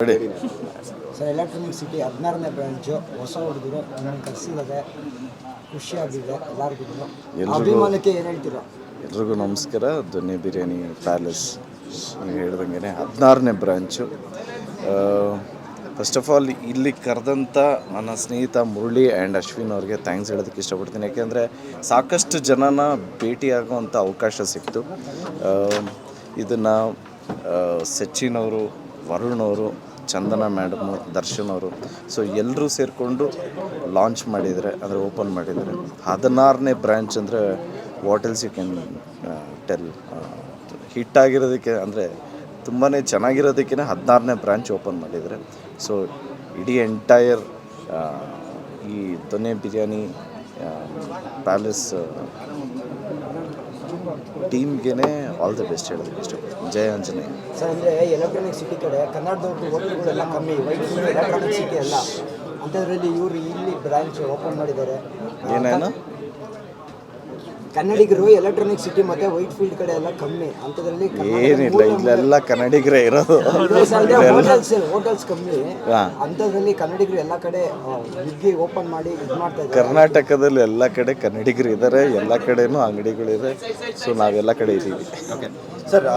Sir electronic city ಹದಿನಾರನೇ branch ಹೊಸ ಹುಡುಗರು ಕರೆಸಿದ್ದಾರೆ ಖುಷಿಯಾಗಿದೆ ಎಲ್ಲರಿಗೂ ಎಲ್ರಿಗೂ- ಅಭಿಮಾನಕ್ಕೆ ಏನು ಹೇಳ್ತೀರಾ? ಎಲ್ರಿಗೂ ನಮಸ್ಕಾರ. ಧ್ವನಿ ಬಿರಿಯಾನಿ ಪ್ಯಾಲೇಸ್ ನೀವು ಹೇಳ್ದಂಗೆ ಹದಿನಾರನೇ ಬ್ರಾಂಚು ಫಸ್ಟ್ ಆಫ್ ಆಲ್ ಇಲ್ಲಿ ಕರೆದಂಥ ನನ್ನ ಸ್ನೇಹಿತ ಮುರಳಿ ಆ್ಯಂಡ್ ಅಶ್ವಿನ್ ಅವ್ರಿಗೆ ಥ್ಯಾಂಕ್ಸ್ ಹೇಳೋದಕ್ಕೆ ಇಷ್ಟಪಡ್ತೀನಿ. ಯಾಕೆಂದರೆ ಸಾಕಷ್ಟು ಜನನ ಭೇಟಿಯಾಗುವಂಥ ಅವಕಾಶ ಸಿಕ್ತು. ಇದನ್ನು ಸಚಿನ್ ಅವರು ವರುಣ್ ಅವರು ಚಂದನ ಮೇಡಮು ದರ್ಶನ್ ಅವರು. ಸೊ ಎಲ್ಲರೂ ಸೇರಿಕೊಂಡು ಲಾಂಚ್ ಮಾಡಿದರೆ, ಅಂದರೆ ಓಪನ್ ಮಾಡಿದರೆ, ಹದಿನಾರನೇ ಬ್ರ್ಯಾಂಚ್ ಅಂದರೆ what you can tell hit ಆಗಿರೋದಕ್ಕೆ ಅಂದರೆ ತುಂಬಾ ಚೆನ್ನಾಗಿರೋದಕ್ಕೇ ಹದಿನಾರನೇ ಬ್ರ್ಯಾಂಚ್ ಓಪನ್ ಮಾಡಿದರೆ. ಸೊ ಇಡೀ ಎಂಟೈರ್ ಈ ದೊನೆ ಬಿರಿಯಾನಿ ಪ್ಯಾಲೇಸ್ ಟೀಮ್ಗೆ ಆಲ್ ದ ಬೆಸ್ಟ್ ಹೇಳೋದಕ್ಕೆ ಇಷ್ಟಪಡ್ತೀನಿ ಜಯ ಆಂಜನೇಯ. ಸರ್ ಅಂದರೆ ಎಲೆಕ್ಟ್ರಾನಿಕ್ ಸಿಟಿ ಕಡೆ ಕನ್ನಡದವ್ರದ್ದು ಹೋಟೆಲ್ಗಳೆಲ್ಲ ಕಮ್ಮಿ ಎಲೆಕ್ಟ್ರಾನಿಕ್ ಸಿಟಿ ಎಲ್ಲ ಅಂಥದ್ರಲ್ಲಿ ಇವರು ಇಲ್ಲಿ ಬ್ರಾಂಚ್ ಓಪನ್ ಮಾಡಿದ್ದಾರೆ. ಏನೇನು? ಕನ್ನಡಿಗರು ಎಲೆಕ್ಟ್ರಾನಿಕ್ ಸಿಟಿ ಮತ್ತೆ ವೈಟ್ ಫೀಲ್ಡ್ ಕಡೆ ಎಲ್ಲ ಕಮ್ಮಿ. ಅಂತದ್ರಲ್ಲಿ ಏನಿಲ್ಲ ಇಲ್ಲೆಲ್ಲ ಕನ್ನಡಿಗರೇ ಇರೋದು. ಹೋಟೆಲ್ಸ್ ಹೋಟೆಲ್ಸ್ ಕಮ್ಮಿ. ಅಂತದ್ರಲ್ಲಿ ಕನ್ನಡಿಗರು ಎಲ್ಲ ಕಡೆ ಬಿಗ್ಗಿ ಓಪನ್ ಮಾಡಿ ಇದು ಮಾಡ್ತಾ ಇದ್ದಾರೆ. ಕರ್ನಾಟಕದಲ್ಲಿ ಎಲ್ಲ ಕಡೆ ಕನ್ನಡಿಗರು ಇದ್ದಾರೆ ಎಲ್ಲ ಕಡೆನೂ ಅಂಗಡಿಗಳಿದೆ. ಸೊ ನಾವೆಲ್ಲ ಕಡೆ ಇದ್ದೀವಿ. Okay sir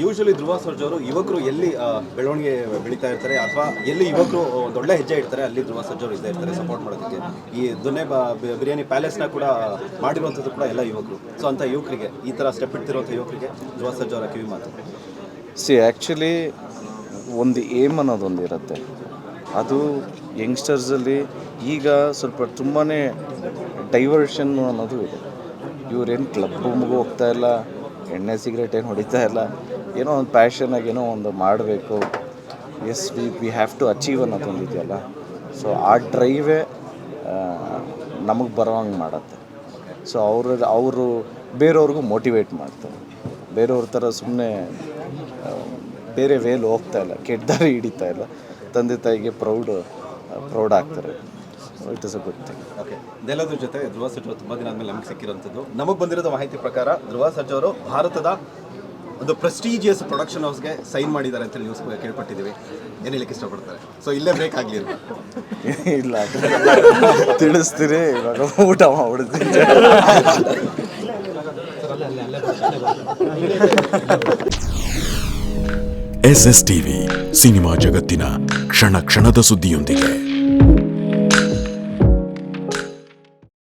usually Dhruva Sarja ಯುವಕರು ಎಲ್ಲಿ ಬೆಳವಣಿಗೆ ಬೆಳೀತಾ ಇರ್ತಾರೆ ಅಥವಾ ಎಲ್ಲಿ ಯುವಕರು ಒಂದು ಒಳ್ಳೆ ಹೆಜ್ಜೆ ಇಡ್ತಾರೆ, ಅಲ್ಲಿ ಧ್ರುವ ಸರ್ಜ್ ಅವರು ಇದ್ದೇ ಇರ್ತಾರೆ ಸಪೋರ್ಟ್ ಮಾಡೋದಕ್ಕೆ. ಈ ದೊನ್ನೆ ಬಿರಿಯಾನಿ ಪ್ಯಾಲೇಸ್ನ ಕೂಡ ಮಾಡಿರುವಂಥದ್ದು ಕೂಡ ಎಲ್ಲ ಯುವಕರು. ಸೊ ಅಂಥ ಯುವಕರಿಗೆ, ಈ ಥರ ಸ್ಟೆಪ್ ಇಡ್ತಿರುವಂಥ ಯುವಕರಿಗೆ ಧ್ರುವ ಸರ್ಜ್ ಅವರ ಕಿವಿ ಮಾತು ಸಿ ಆ್ಯಕ್ಚುಲಿ ಒಂದು ಏಮ್ ಅನ್ನೋದೊಂದು ಇರುತ್ತೆ. ಅದು ಯಂಗ್ಸ್ಟರ್ಸಲ್ಲಿ ಈಗ ಸ್ವಲ್ಪ ತುಂಬಾ ಡೈವರ್ಷನ್ ಅನ್ನೋದು ಇದೆ. ಇವರೇನು ಕ್ಲಬ್ ರೂಮ್ಗೆ ಹೋಗ್ತಾ ಇಲ್ಲ ಎಣ್ಣೆ ಸಿಗರೇಟ್ ಏನು ಹೊಡಿತಾ ಇಲ್ಲ. ಏನೋ ಒಂದು ಪ್ಯಾಷನಾಗಿ ಏನೋ ಒಂದು ಮಾಡಬೇಕು. Yes we we have to achieve ಅನ್ನೋ ತಂದಿದೆಯಲ್ಲ. ಸೊ ಆ ಡ್ರೈವೇ ನಮಗೆ ಬರೋಂಗೆ ಮಾಡುತ್ತೆ. ಸೊ ಅವರು ಅವರು ಬೇರೆಯವ್ರಿಗೂ ಮೋಟಿವೇಟ್ ಮಾಡ್ತಾರೆ. ಬೇರೆಯವ್ರ ಥರ ಸುಮ್ಮನೆ ಬೇರೆ ವೇಲ್ ಹೋಗ್ತಾ ಇಲ್ಲ ಕೆಟ್ಟ ಹಿಡಿತಾ ಇಲ್ಲ. ತಂದೆ ತಾಯಿಗೆ ಪ್ರೌಡ್ ಪ್ರೌಡ್ ಆಗ್ತಾರೆ. It is a good thing okay ಇದೆಲ್ಲದ್ರ ಜೊತೆ ಧ್ರುವ ಸರ್ಜ್ ಅವರು ತುಂಬ ದಿನ ಆದಮೇಲೆ ನಮಗೆ ಸಿಕ್ಕಿರೋಂಥದ್ದು ನಮಗೆ ಬಂದಿರೋದು ಮಾಹಿತಿ ಪ್ರಕಾರ ಧ್ರುವ ಸರ್ಜ್ ಅವರು ಭಾರತದ ಒಂದು ಪ್ರೆಸ್ಟೀಜಿಯಸ್ ಪ್ರೊಡಕ್ಷನ್ ಹೌಸ್ಗೆ ಸೈನ್ ಮಾಡಿದ್ದಾರೆ ಅಂತ ನ್ಯೂಸ್ ಕೇಳ್ಪಟ್ಟಿದ್ದೀವಿ. ಏನು ಹೇಳಕ್ಕೆ ಇಷ್ಟಪಡ್ತಾರೆ? ಸೊ ಇಲ್ಲೇ ಬ್ರೇಕ್ ಆಗಲಿ ಇಲ್ಲ ತಿಳಿಸ್ತೀರಿ ಇವಾಗ ಊಟ ಮಾಡ್ಬಿಡ್ತೀನಿ. ಎಸ್ ಎಸ್ ಟಿವಿ ಸಿನಿಮಾ ಜಗತ್ತಿನ ಕ್ಷಣ ಕ್ಷಣದ ಸುದ್ದಿಯೊಂದಿಗೆ.